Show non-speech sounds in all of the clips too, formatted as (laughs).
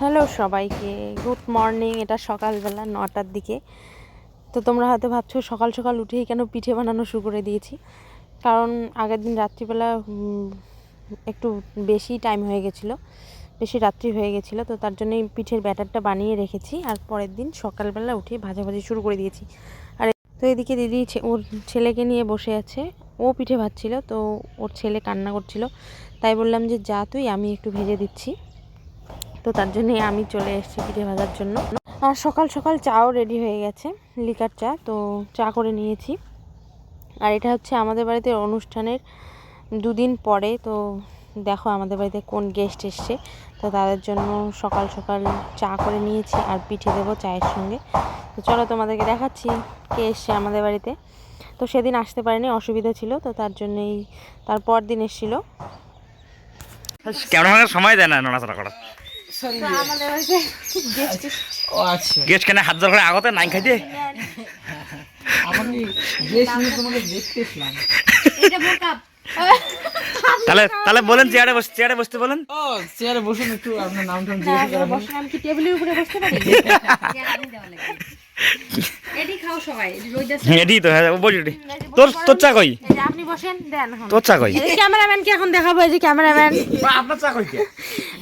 Hello সবাইকে good morning এটা সকালবেলা নটার দিকে। তো তোমরা হয়তো ভাবছ সকাল সকাল উঠেই কেন পিঠে বানানো শুরু করে দিয়েছি? কারণ আগের দিন রাত্রিবেলা একটু বেশি টাইম হয়ে গেছিল, বেশি রাত্রি হয়ে গেছিল, তো তার জন্যই পিঠের ব্যাটারটা বানিয়ে রেখেছি। আর পরের দিন সকালবেলা উঠে ভাজাভাজি শুরু করে দিয়েছি। আর তো এদিকে দিদি ওর ছেলেকে নিয়ে বসে আছে। ও পিঠে ভাজছিল, তো ওর ছেলে কান্না করছিল। তাই বললাম যে, যা তুই, আমি একটু ভেজে দিচ্ছি। তো তার জন্যই আমি চলে এসেছি পিঠে ভাজার জন্য। আর সকাল সকাল চাও রেডি হয়ে গেছে লিকার চা, তো চা করে নিয়েছি। আর এটা হচ্ছে আমাদের বাড়িতে অনুষ্ঠানের দুদিন পরে, তো দেখো আমাদের বাড়িতে কোন গেস্ট এসছে। তো তাদের জন্য সকাল সকাল চা করে নিয়েছি আর পিঠে দেবো চায়ের সঙ্গে। তো চলো তোমাদেরকে দেখাচ্ছি কে এসছে আমাদের বাড়িতে। তো সেদিন আসতে পারেনি, অসুবিধা ছিল, তো তার জন্যই তারপর দিন এসেছিল। ক্যামেরাম্যানের সময় দেয় না নড়াচড়া গেস্ট ও আচ্ছা। গেস্ট কেন হাত জোর করে আগতে নাই নিয়ে তোমাকে এসলাম তাহলে তাহলে বলেন চেয়ারে বসে চেয়ারে বসতে বলেন। ও চেয়ারে বসুন একটু আপনার নাম টাম জিজ্ঞেস করেন। বসে আমি কি টেবিলের উপরে বসতে পারি? (laughs) খাও সবাই। এডি তো হ্যাঁ বলি এডি। তোর তোর চা কই? এই আপনি বসেন দেন তোর চা কই? এই ক্যামেরাম্যানকে এখন দেখাবো এই যে ক্যামেরাম্যান। আপনার চা কই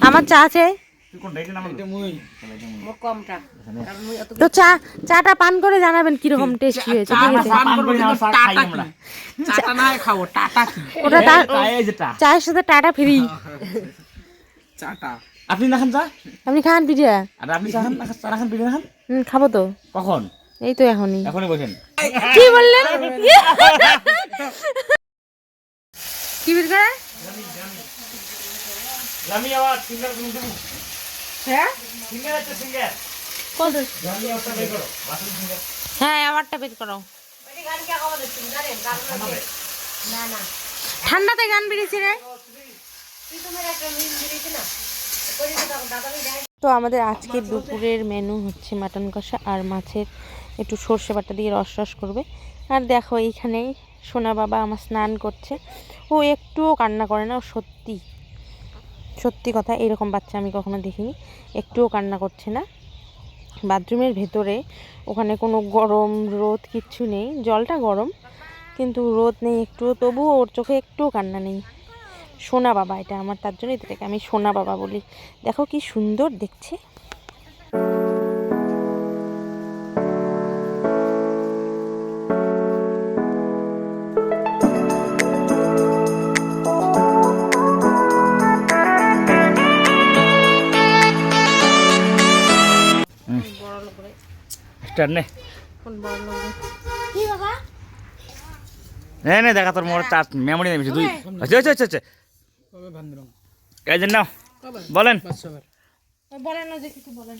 আমার চা আছে। তো চা চাটা পান করে জানাবেন কীরকম টেস্টি হয়েছে ওটা তা- এই যেটা চায়ের সাথে টাটা ফ্রি। চাটা আপনি না খান চা? আপনি খান পিঠা। আর আপনি চা খান চা না খান পিঠে খান? হুম খাব তো। কখন? এই তো এখনই। এখনই বসেন। কি বললেন? কি বের করে সিঙ্গার হ্যাঁ? হ্যাঁ আমারটা বের করো। ঠান্ডাতে গান বেরিয়েছি রে। তো আমাদের আজকে দুপুরের মেনু হচ্ছে মাটন কষা আর মাছের একটু সর্ষে বাটা দিয়ে রস রস করবে। আর দেখো এইখানেই সোনা বাবা আমার স্নান করছে। ও একটুও কান্না করে না ও সত্যি সত্যি কথা, এরকম বাচ্চা আমি কখনো দেখিনি। একটুও কান্না করছে না। বাথরুমের ভেতরে ওখানে কোনো গরম রোদ কিচ্ছু নেই। জলটা গরম, কিন্তু রোদ নেই একটুও। তবুও ওর চোখে একটুও কান্না নেই। সোনা বাবা এটা আমার, তার জন্যই এটাকে আমি সোনা বাবা বলি। দেখো কি সুন্দর দেখছে। স্টার্ট নে কোন নে নে দেখা তোর মোর চার মেমোরি নেই দুই আচ্ছা আচ্ছা আচ্ছা আচ্ছা। এই যে নাও বলেন। বাচ্চাবার বলেন না যে কিছু বলেন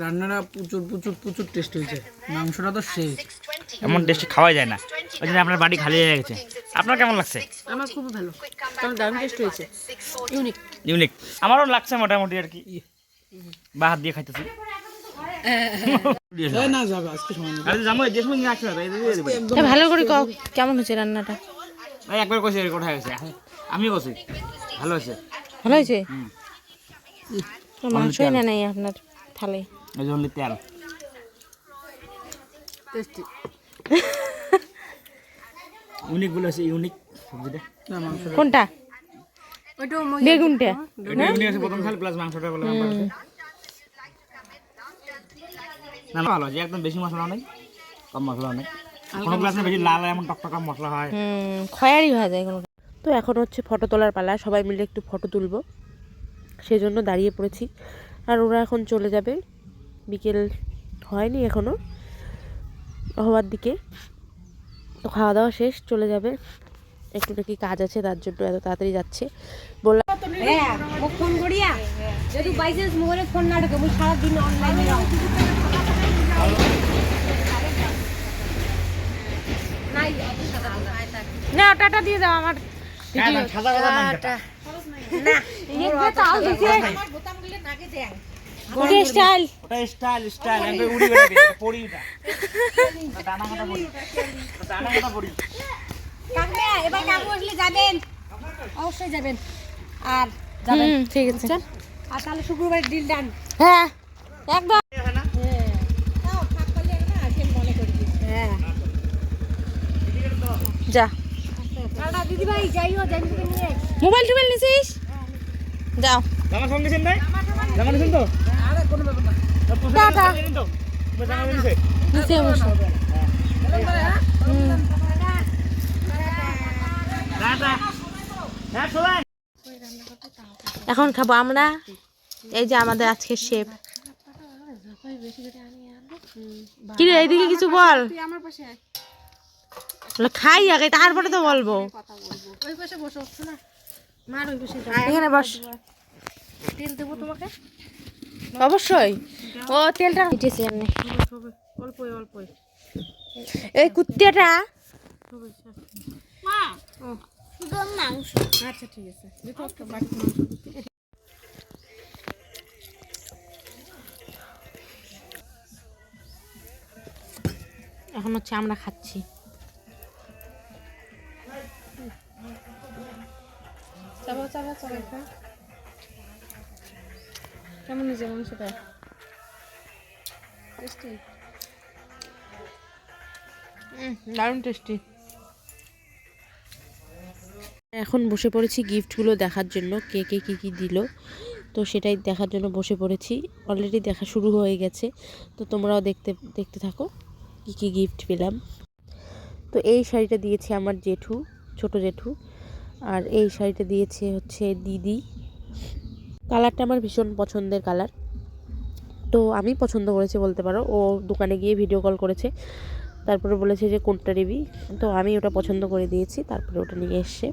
রান্নাটা প্রচুর প্রচুর প্রচুর টেস্ট হয়েছে। মাংসটা তো শেষ। এমন টেস্টি খাওয়া যায় না। ওই জন্য আপনার বাড়ি খালি হয়ে গেছে। আপনার কেমন লাগছে? আমার খুব ভালো। কারণ দারুণ টেস্ট হয়েছে। ইউনিক। ইউনিক আমারও লাগছে মোটামুটি আর কি। বা হাত দিয়ে খাইতেছি। ভালো করে কও কেমন হয়েছে রান্নাটা? একবার কইছে রেকর্ড গেছে আমি বসি। ভালো হয়েছে? ভালো হয়েছে। মাংসই না নাই আপনার থালে। এই তেল। টেস্টি। ইউনিক বলে আছে ইউনিক সবজিটা মাংস কোনটা? বেগুনটা। ইউনিক আছে প্রথম খালি প্লাস মাংসটা বলে আমার আছে না ভালো আছে একদম বেশি মশলা নেই কম মশলা নেই। কোনো প্লাস বেশি লাল এমন টকটকা মশলা হয়। হুম খয়ারি হয়ে যায় কোনো তো এখন হচ্ছে ফটো তোলার পালা সবাই মিলে একটু ফটো তুলবো। সেজন্য দাঁড়িয়ে পড়েছি। আর ওরা এখন চলে যাবে। বিকেল হয়নি এখনও হওয়ার দিকে। তো খাওয়া দাওয়া শেষ চলে যাবে। একটু নাকি কাজ আছে তার জন্য এত তাড়াতাড়ি যাচ্ছে। বললাম হ্যাঁ ফোন করিয়া যদি বাই মোবাইলে ফোন না ঢোকে সারাদিন অনলাইনে না টাটা দিয়ে দাও আমার যাবেন। অবশ্যই যাবেন। আর হুম ঠিক আছে। আর তাহলে শুক্রবার ডিল ডান হ্যাঁ। একদম। যা। টাটা দিদি ভাই যাইও জানি থেকে নিয়ে। মোবাইল টোবাইল নিছিস? যাও। জামা সঙ্গে জামা তো? হ্যাঁ। সবাই। এখন খাব আমরা। এই যে আমাদের আজকের শেফ। কি রে এইদিকে কিছু বল। বলে, খাই আগে তারপরে তো বলব। ওই পাশে বসো শোনা। মার ওই পাশে এখানে বস। তেল দেবো তোমাকে? অবশ্যই। ও তেলটা এমনি অল্পই অল্পই। এই কুত্তাটা। আচ্ছা ঠিক আছে। মাংস। এখন হচ্ছে আমরা খাচ্ছি। কেমন দারুণ টেস্টি এখন বসে পড়েছি গিফটগুলো দেখার জন্য, কে কে কী কী দিল। তো সেটাই দেখার জন্য বসে পড়েছি। অলরেডি দেখা শুরু হয়ে গেছে। তো তোমরাও দেখতে দেখতে থাকো, কী কী গিফট পেলাম। তো এই শাড়িটা দিয়েছে আমার জেঠু, ছোট জেঠু। আর এই শাড়িটা দিয়েছে হচ্ছে দিদি। কালারটা আমার ভীষণ পছন্দের কালার। তো আমি পছন্দ করেছি বলতে পারো। ও দোকানে গিয়ে ভিডিও কল করেছে। তারপরে বলেছে যে, কোনটা নিবি? তো আমি ওটা পছন্দ করে দিয়েছি। তারপরে ওটা নিয়ে এসছে।